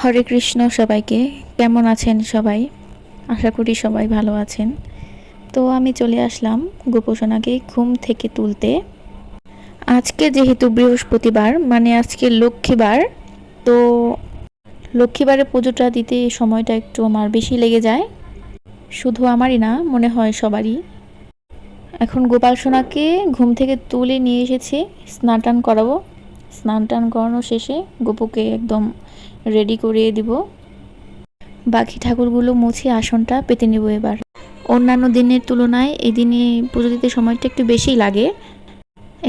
হরে কৃষ্ণ সবাইকে। কেমন আছেন সবাই? আশা করি সবাই ভালো আছেন। তো আমি চলে আসলাম গোপোষণাকে ঘুম থেকে তুলতে। আজকে যেহেতু বৃহস্পতিবার মানে আজকে লক্ষ্মীবার, তো লক্ষ্মীবারে পুজোটা দিতে সময়টা একটু আমার বেশি লেগে যায়। শুধু আমারই না, মনে হয় সবারই। এখন গোপাল সোনাকে ঘুম থেকে তুলে নিয়ে এসেছি, স্নান টান করাবো। স্নান টান করানো শেষে গোপুকে একদম রেডি করিয়ে দিব। বাকি ঠাকুরগুলো মুছে আসনটা পেতে নেব এবার। অন্যান্য দিনের তুলনায় এই দিনে পুজো দিতে সময়টা একটু বেশিই লাগে।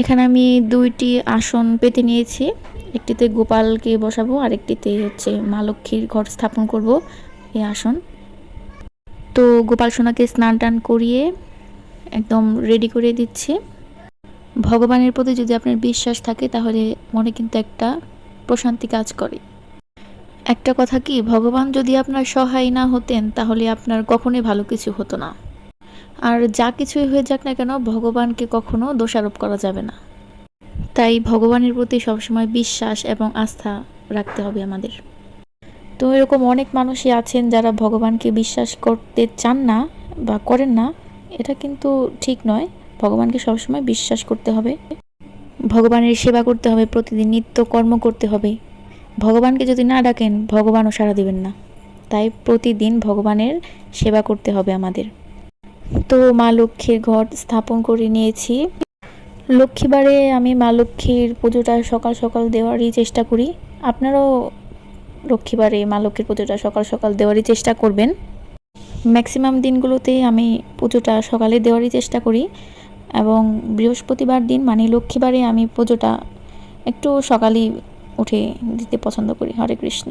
এখানে আমি দুইটি আসন পেতে নিয়েছি। একটিতে গোপালকে বসাবো আর একটিতে হচ্ছে মা লক্ষ্মীর ঘর স্থাপন করব এই আসন। তো গোপাল সোনাকে স্নান টান করিয়ে একদম রেডি করে দিচ্ছি। ভগবানের প্রতি যদি আপনার বিশ্বাস থাকে, তাহলে মনে কিন্তু একটা প্রশান্তি কাজ করে। একটা কথা কি, ভগবান যদি আপনার সহায় না হতেন, তাহলে আপনার কখনোই ভালো কিছু হতো না। আর যা কিছুই হয়ে যাক না কেন, ভগবানকে কখনো দোষারোপ করা যাবে না। তাই ভগবানের প্রতি সবসময় বিশ্বাস এবং আস্থা রাখতে হবে আমাদের। তো এরকম অনেক মানুষই আছেন যারা ভগবানকে বিশ্বাস করতে চান না বা করেন না, এটা কিন্তু ঠিক নয়। ভগবানকে সবসময় বিশ্বাস করতে হবে। ভগবানের সেবা করতে হবে, প্রতিদিন নিত্য কর্ম করতে হবে। ভগবানকে যদি না ডাকেন, ভগবানও সাড়া দিবেন না। তাই প্রতিদিন ভগবানের সেবা করতে হবে আমাদের। তো মা লক্ষ্মীর ঘট স্থাপন করে নিয়েছি। লক্ষ্মীবারে আমি মা লক্ষ্মীর পুজোটা সকাল সকাল দেওয়ারই চেষ্টা করি। আপনারাও লক্ষ্মীবারে মা লক্ষ্মীর পুজোটা সকাল সকাল দেওয়ারই চেষ্টা করবেন। ম্যাক্সিমাম দিনগুলোতে আমি পুজোটা সকালে দেওয়ারই চেষ্টা করি এবং বৃহস্পতিবার দিন মানে লক্ষ্মীবারে আমি পুজোটা একটু সকালেই উঠে দিতে পছন্দ করি। হরে কৃষ্ণ।